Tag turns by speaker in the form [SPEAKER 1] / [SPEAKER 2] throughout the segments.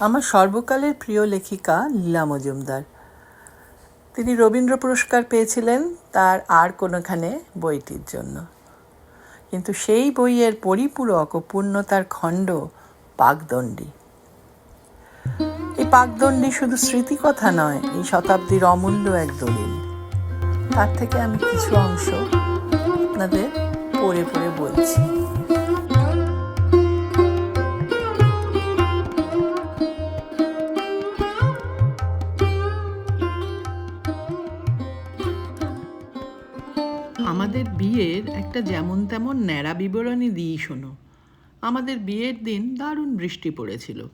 [SPEAKER 1] আমার সর্বকালের প্রিয় লেখিকা লীলা মজুমদার। তিনি রবীন্দ্র পুরস্কার পেয়েছিলেন তার আর কোনোখানে বইটির জন্য। কিন্তু সেই বইয়ের পরিপূরক ও পূর্ণতার খণ্ড পাকদণ্ডী। এই পাকদণ্ডী শুধু স্মৃতিকথা নয়, এই শতাব্দীর অমূল্য এক দলিল। তার থেকে আমি কিছু অংশ আপনাদের পড়ে পড়ে বলছি। যেমন তেমন ন্যাড়া বিবরণী দিই শোনো। আমাদের বিয়ের দিন দারুণ বৃষ্টি পড়েছিল।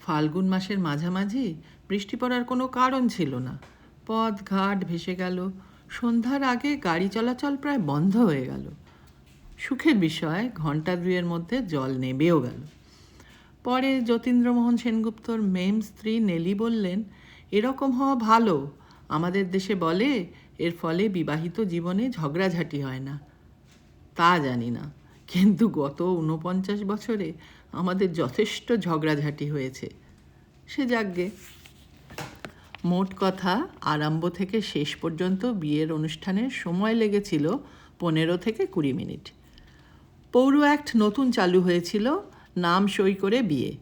[SPEAKER 1] ফাল্গুন মাসের মাঝামাঝি বৃষ্টি পড়ার কোনো কারণ ছিল না। পথ ঘাট ভেসে গেল। সন্ধ্যার আগে গাড়ি চলাচল প্রায় বন্ধ হয়ে গেল। সুখের বিষয় ঘণ্টা দুয়ের মধ্যে জল নেবেও গেল। পরে যতীন্দ্রমোহন সেনগুপ্তর মেম স্ত্রী নেলি বললেন, এরকম হওয়া ভালো। আমাদের দেশে বলে, এর ফলে বিবাহিত জীবনে ঝগড়াঝাটি হয় না। তা জানি না। কিন্তু গত ঊনপঞ্চাশ বছরে আমাদের যথেষ্ট ঝগড়াঝাটি হয়েছে। সে যাকগে। মোট কথা, আরম্ভ থেকে শেষ পর্যন্ত বিয়ের অনুষ্ঠানের সময় লেগেছিল পনেরো থেকে কুড়ি মিনিট। পৌর অ্যাক্ট নতুন চালু হয়েছিল, নাম সই করে বিয়ে।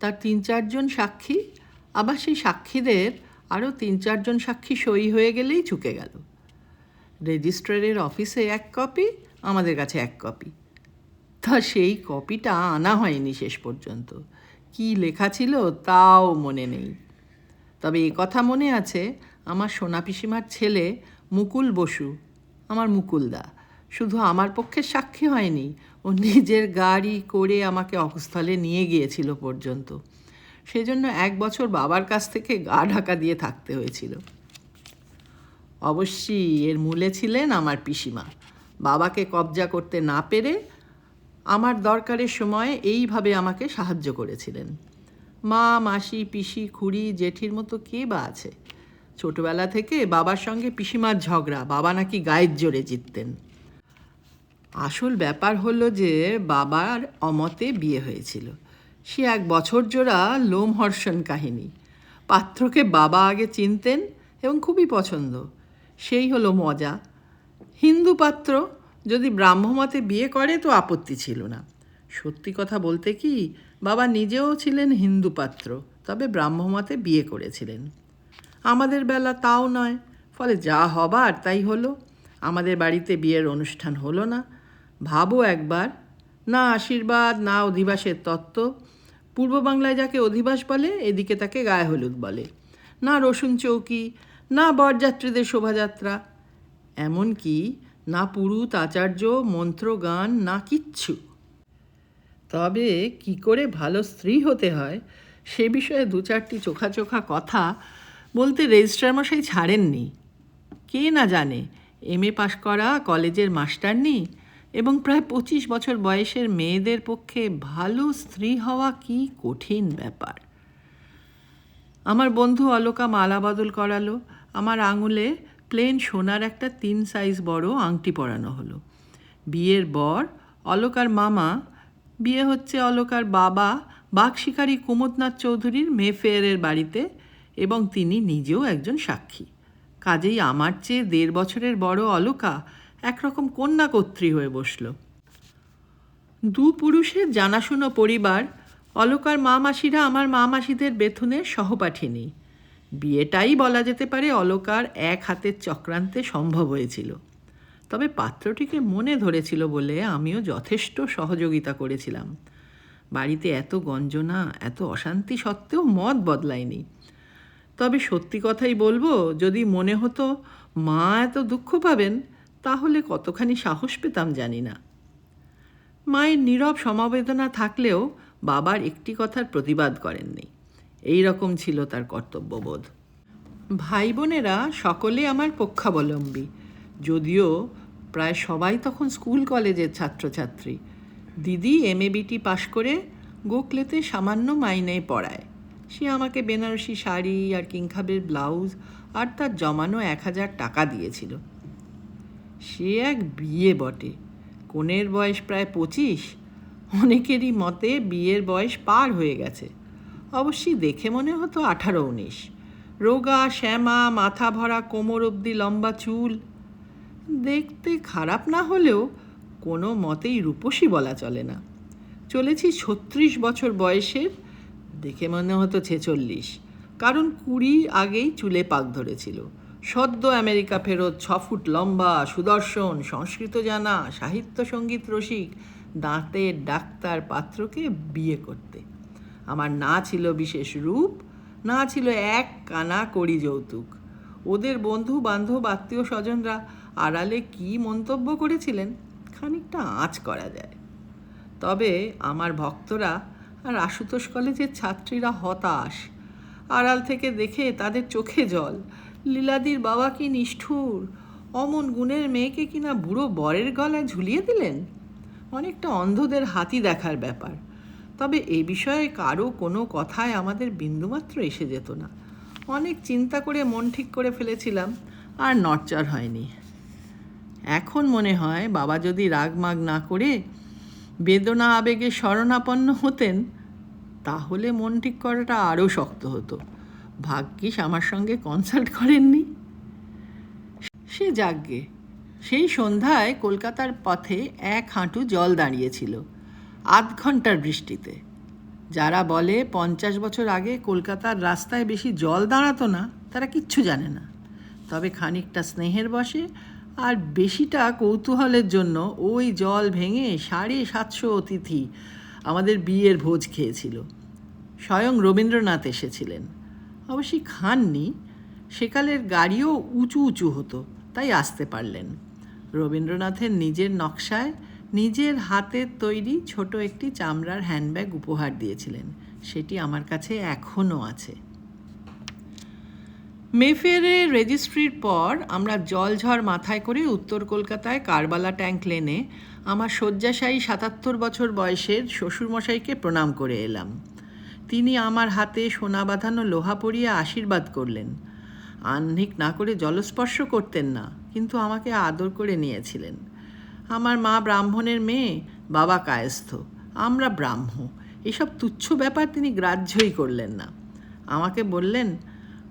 [SPEAKER 1] তার তিন চারজন সাক্ষী, আবার সেই সাক্ষীদের আরও তিন চারজন সাক্ষী সই হয়ে গেলেই চুকে গেল। রেজিস্ট্রারের অফিসে এক কপি আমাদের কাছে এক কপি তা সেই কপিটা আনা হয়নি শেষ পর্যন্ত। কি লেখা ছিল তাও মনে নেই। তবে এ কথা মনে আছে, আমার সোনা পিসিমার ছেলে মুকুল বসু, আমার মুকুলদা। শুধু আমার পক্ষে সাক্ষী হয়নি, ও নিজের গাড়ি করে আমাকে অকস্থলে নিয়ে গিয়েছিল পর্যন্ত। সেজন্য এক বছর বাবার কাছ থেকে গা ঢাকা দিয়ে থাকতে হয়েছিল। অবশ্যই এর মূলে ছিলেন আমার পিসিমা। বাবাকে কবজা করতে না পেরে আমার দরকারের সময় এইভাবে আমাকে সাহায্য করেছিলেন। মা, মাসি, পিসি, খুড়ি, জেঠির মতো কে বা আছে? ছোটবেলা থেকে বাবার সঙ্গে পিসিমার ঝগড়া, বাবা নাকি গায়ের জোরে জিততেন। আসল ব্যাপার হলো যে বাবার অমতে বিয়ে হয়েছিল। সে এক বছর জোড়া লোমহর্ষণ কাহিনী। পাত্রকে বাবা আগে চিনতেন এবং খুবই পছন্দ। সেই হলো মজা। হিন্দু পাত্র যদি ব্রাহ্মমতে বিয়ে করে তো আপত্তি ছিল না। সত্যি কথা বলতে কি, বাবা নিজেও ছিলেন হিন্দু পাত্র, তবে ব্রাহ্মমতে বিয়ে করেছিলেন। আমাদের বেলা তাও নয়, ফলে যা হবার তাই হলো। আমাদের বাড়িতে বিয়ের অনুষ্ঠান হলো না। ভাবো একবার, না আশীর্বাদ, না অধিবাসের তত্ত্ব। পূর্ব বাংলায় যাকে অধিবাস বলে, এদিকে তাকে গায়ে হলুদ বলে। না রসুন চৌকি, না বরযাত্রীদের শোভাযাত্রা এমনকি না পুরুত, আচার্য, মন্ত্র, গান, না কিচ্ছু। তবে কি করে ভালো স্ত্রী হতে হয় সে বিষয়ে দু চারটি চোখা চোখা কথা বলতে রেজিস্ট্রার মশাই ছাড়েননি। কে না জানে, এম এ পাশ করা কলেজের মাস্টারনি এবং প্রায় পঁচিশ বছর বয়সের মেয়েদের পক্ষে ভালো স্ত্রী হওয়া কি কঠিন ব্যাপার। আমার বন্ধু অলোকা মালা বদল করালো, আমার আঙুলে প্লেন সোনার একটা তিন সাইজ বড় আংটি পরানো হলো। বিয়ের বর, অলোকার মামা, বিয়ে হচ্ছে অলোকার বাবা বাঘ শিকারী কুমোদনাথ চৌধুরীর মেফেয়ারের বাড়িতে এবং তিনি নিজেও একজন সাক্ষী। কাজেই আমার চেয়ে দেড় বছরের বড় অলোকা একরকম কন্যা কর্ত্রী হয়ে বসল। দু পুরুষের জানাশুনো পরিবার, অলকার মা মাসিরা আমার মা মাসিদের বেথুনের সহপাঠিনী। বিয়েটাই বলা যেতে পারে অলকার এক হাতের চক্রান্তে সম্ভব হয়েছিল। তবে পাত্রটিকে মনে ধরেছিল বলে আমিও যথেষ্ট সহযোগিতা করেছিলাম। বাড়িতে এত গঞ্জনা, এত অশান্তি সত্ত্বেও মত বদলায়নি। তবে সত্যি কথাই বলব, যদি মনে হতো, মা এত দুঃখ পাবেন, তাহলে কতখানি সাহস পেতাম জানি না। মায়ের নীরব সমবেদনা থাকলেও বাবার একটি কথার প্রতিবাদ করেননি। এই রকম ছিল তার কর্তব্যবোধ। ভাই বোনেরা সকলে আমার পক্ষাবলম্বী। যদিও প্রায় সবাই তখন স্কুল কলেজের ছাত্রছাত্রী। দিদি এম বিটি পাশ করে গোকলেতে সামান্য মাইনে পড়ায়। সে আমাকে বেনারসি শাড়ি আর কিংখাবের ব্লাউজ আর তার জমানো এক হাজার টাকা দিয়েছিল। সে এক বিয়ে বটে। কনের বয়স প্রায় পঁচিশ। অনেকেরই মতে বিয়ের বয়স পার হয়ে গেছে। অবশ্যই দেখে মনে হতো আঠারো উনিশ। রোগা, শ্যামা, মাথা ভরা, কোমর অবধি লম্বা চুল। দেখতে খারাপ না হলেও কোনো মতেই রূপসী বলা চলে না। চলেছি ছত্রিশ বছর বয়সের, দেখে মনে হতো ছেচল্লিশ। কারণ কুড়ি আগেই চুলে পাক ধরেছিল। সদ্য আমেরিকা ফেরত, ছ ফুট লম্বা, সুদর্শন, সংস্কৃত জানা, সাহিত্য সংগীত রসিক, দাঁতের ডাক্তার পাত্রকে বিয়ে করতে। আমার না ছিল বিশেষ রূপ, না ছিল এক কানা কড়ি যৌতুক। ওদের বন্ধু বান্ধব আত্মীয় স্বজনরা আড়ালে কি মন্তব্য করেছিলেন, খানিকটা আঁচ করা যায়। তবে আমার ভক্তরা আর আশুতোষ কলেজের ছাত্রীরা হতাশ। আড়াল থেকে দেখে তাদের চোখে জল। লীলাদির বাবা কি নিষ্ঠুর? অমন গুণের মেয়েকে কিনা বুড়ো বরের গলায় ঝুলিয়ে দিলেন? অনেকটা অন্ধদের হাতি দেখার ব্যাপার। তবে এ বিষয়ে কারও কোনো কথায় আমাদের বিন্দুমাত্র এসে যেত না। অনেক চিন্তা করে মন ঠিক করে ফেলেছিলাম, আর নড়চড় হয়নি। এখন মনে হয় বাবা যদি রাগমাগ না করে বেদনা আবেগে শরণাপন্ন হতেন, তাহলে মন ঠিক করাটা আরও শক্ত হতো। ভাগ্যিস আমার সঙ্গে কনসাল্ট করেননি। সে যাগ্গে, সেই সন্ধ্যায় কলকাতার পথে এক হাঁটু জল দাঁড়িয়েছিল। আধ ঘণ্টার বৃষ্টিতে। যারা বলে পঞ্চাশ বছর আগে কলকাতার রাস্তায় বেশি জল দাঁড়াতো না, তারা কিচ্ছু জানে না। তবে খানিকটা স্নেহের বসে আর বেশিটা কৌতূহলের জন্য ওই জল ভেঙে সাড়ে সাতশো অতিথি আমাদের বিয়ের ভোজ খেয়েছিল। স্বয়ং রবীন্দ্রনাথ এসেছিলেন। অবশ্যই খাননি, সেকালের গাড়িও উঁচু উঁচু হতো, তাই আসতে পারলেন। রবীন্দ্রনাথের নিজের নকশায় নিজের হাতের তৈরি ছোট একটি চামড়ার হ্যান্ডব্যাগ উপহার দিয়েছিলেন। সেটি আমার কাছে এখনও আছে। মেফেয়ারের রেজিস্ট্রির পর আমরা জলঝড় মাথায় করে উত্তর কলকাতায় কারবালা ট্যাঙ্ক লেনে আমার শয্যাশায়ী সাতাত্তর বছর বয়সের শ্বশুরমশাইকে প্রণাম করে এলাম। তিনি আমার হাতে সোনা বাঁধানো লোহা পরিয়ে আশীর্বাদ করলেন। আহ্নিক না করে জলস্পর্শ করতেন না, কিন্তু আমাকে আদর করে নিয়েছিলেন। আমার মা ব্রাহ্মণের মেয়ে, বাবা কায়স্থ, আমরা ব্রাহ্ম। এসব তুচ্ছ ব্যাপার তিনি গ্রাহ্যই করলেন না। আমাকে বললেন,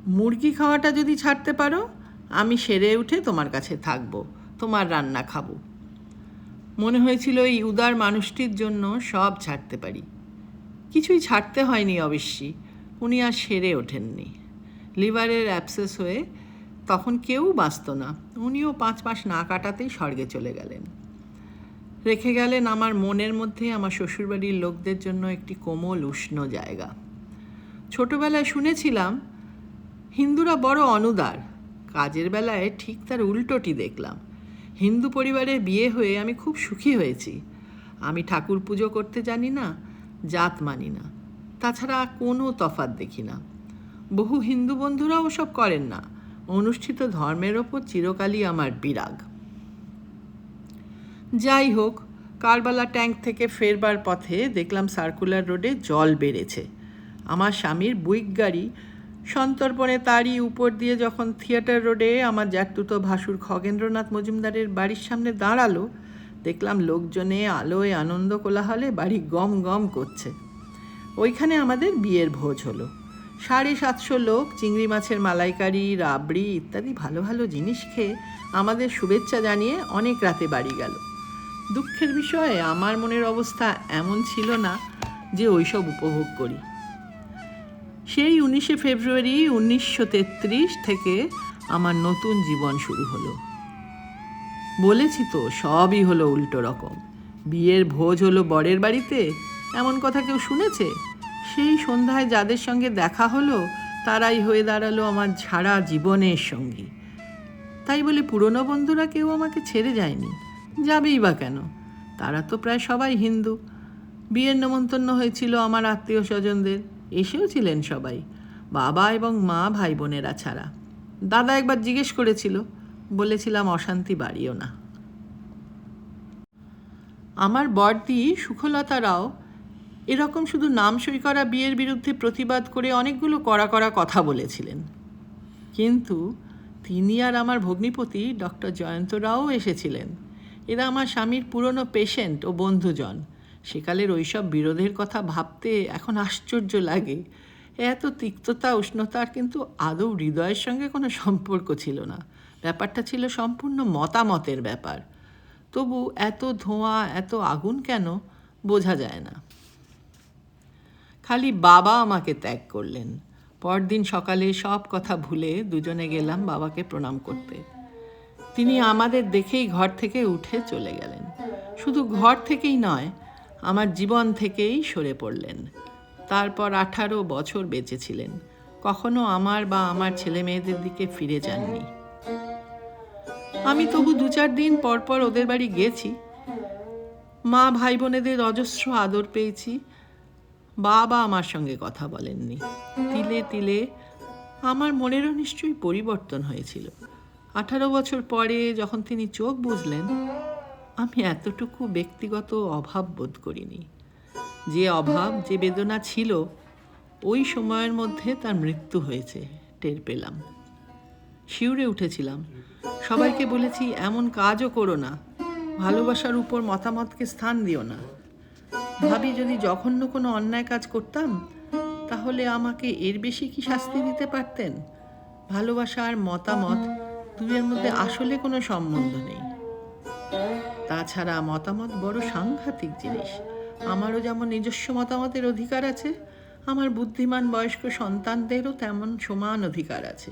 [SPEAKER 1] মুরগি খাওয়াটা যদি ছাড়তে পারো, আমি সেরে উঠে তোমার কাছে থাকব, তোমার রান্না খাব। মনে হয়েছিল এই উদার মানুষটির জন্য সব ছাড়তে পারি। কিছুই ছাড়তে হয়নি অবশ্যই উনি আর সেরে ওঠেননি। লিভারের অ্যাপসেস হয়ে তখন কেউ বাঁচত না, উনিও পাঁচ মাস না কাটাতেই স্বর্গে চলে গেলেন। রেখে গেলেন আমার মনের মধ্যে আমার শ্বশুরবাড়ির লোকদের জন্য একটি কোমল উষ্ণ জায়গা। ছোটবেলায় শুনেছিলাম, হিন্দুরা বড় অনুদার কাজের বেলায় ঠিক তার উল্টোটি দেখলাম। হিন্দু পরিবারে বিয়ে হয়ে আমি খুব সুখী হয়েছি। আমি ঠাকুর পুজো করতে জানি না, জাত মানি না। তাছাড়া কোনো তফাত দেখি না। বহু হিন্দু বন্ধুরাও ওসব করেন না। অনুষ্ঠিত ধর্মের ওপর চিরকালই আমার বিরাগ। যাই হোক, কারবালা ট্যাঙ্ক থেকে ফেরবার পথে দেখলাম সার্কুলার রোডে জল বেড়েছে। আমার স্বামীর বুইক গাড়ি সন্তর্পণে তারই উপর দিয়ে যখন থিয়েটার রোডে আমার জ্যাঠতুতো ভাসুর খগেন্দ্রনাথ মজুমদারের বাড়ির সামনে দাঁড়াল, দেখলাম লোকজনে আলোয় আনন্দ কোলাহলে বাড়ি গম গম করছে। ওইখানে আমাদের বিয়ের ভোজ হলো। সাড়ে সাতশো লোক, চিংড়ি মাছের মালাইকারি, রাবড়ি ইত্যাদি ভালো ভালো জিনিস খেয়ে আমাদের শুভেচ্ছা জানিয়ে অনেক রাতে বাড়ি গেল। দুঃখের বিষয়ে আমার মনের অবস্থা এমন ছিল না যে ওইসব উপভোগ করি। সেই উনিশে ফেব্রুয়ারি উনিশশো তেত্রিশ থেকে আমার নতুন জীবন শুরু হলো। বলেছি তো, সবই হলো উল্টো রকম। বিয়ের ভোজ হলো বরের বাড়িতে, এমন কথা কেউ শুনেছে? সেই সন্ধ্যায় যাদের সঙ্গে দেখা হলো, তারাই হয়ে দাঁড়াল আমার ছাড়া জীবনের সঙ্গী। তাই বলে পুরনো বন্ধুরা কেউ আমাকে ছেড়ে যায়নি। যাবেই বা কেন? তারা তো প্রায় সবাই হিন্দু। বিয়ের নেমন্তন্ন হয়েছিল আমার আত্মীয় স্বজনদের এসেও ছিলেন সবাই, বাবা এবং মা ভাই বোনেরা ছাড়া। দাদা একবার জিজ্ঞেস করেছিল, বলেছিলাম অশান্তি বাড়িও না। আমার বড়দি সুখলতা রাও এরকম শুধু নাম সই করা বিয়ের বিরুদ্ধে প্রতিবাদ করে অনেকগুলো কড়া কড়া কথা বলেছিলেন। কিন্তু তিনি আর আমার ভগ্নিপতি ডক্টর জয়ন্ত রাও এসেছিলেন। এরা আমার স্বামীর পুরনো পেশেন্ট ও বন্ধুজন। সেকালের ওইসব বিরোধের কথা ভাবতে এখন আশ্চর্য লাগে। এত তিক্ততা, উষ্ণতার কিন্তু আদৌ হৃদয়ের সঙ্গে কোনো সম্পর্ক ছিল না। ব্যাপারটা ছিল সম্পূর্ণ মতামতের ব্যাপার। তবু এত ধোঁয়া, এত আগুন কেন? বোঝা যায় না। খালি বাবা আমাকে ত্যাগ করলেন। পরদিন সকালে সব কথা ভুলে দুজনে গেলাম বাবাকে প্রণাম করতে। তিনি আমাদের দেখেই ঘর থেকে উঠে চলে গেলেন। শুধু ঘর থেকেই নয়, আমার জীবন থেকেই সরে পড়লেন। তারপর আঠারো বছর বেঁচেছিলেন। কখনো আমার বা আমার ছেলে মেয়েদের দিকে ফিরে যাননি। আমি তবু দু চার দিন পর পর ওদের বাড়ি গেছি। মা ভাই বোনেদের অজস্র আদর পেয়েছি। বাবা আমার সঙ্গে কথা বলেননি। তিলে তিলে আমার মনেরও নিশ্চয়ই পরিবর্তন হয়েছিল। আঠারো বছর পরে যখন তিনি চোখ বুঝলেন আমি এতটুকু ব্যক্তিগত অভাব বোধ করিনি। যে অভাব, যে বেদনা ছিল, ওই সময়ের মধ্যে তার মৃত্যু হয়েছে, টের পেলাম। শিউরে উঠেছিলাম। সবাইকে বলেছি, এমন কাজও করো না। ভালোবাসার উপর মতামতকে স্থান দিও না। ভাবি, যদি জঘন্য কোনো অন্যায় কাজ করতাম, তাহলে আমাকে এর বেশি কি শাস্তি দিতে পারতেন? ভালোবাসার মতামত দুয়ের মধ্যে আসলে কোনো সম্বন্ধ নেই। তাছাড়া মতামত বড় সাংঘাতিক জিনিস। আমারও যেমন নিজস্ব মতামতের অধিকার আছে, আমার বুদ্ধিমান বয়স্ক সন্তানদেরও তেমন সমান অধিকার আছে।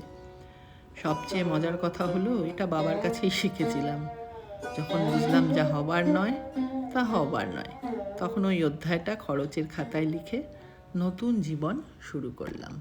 [SPEAKER 1] সবচেয়ে মজার কথা হলো, এটা বাবার কাছেই শিখেছিলাম। যখন বুঝলাম যা হবার নয়, তা হবার নয়। তখন ওই অধ্যায়টা খরচের খাতায় লিখে নতুন জীবন শুরু করলাম।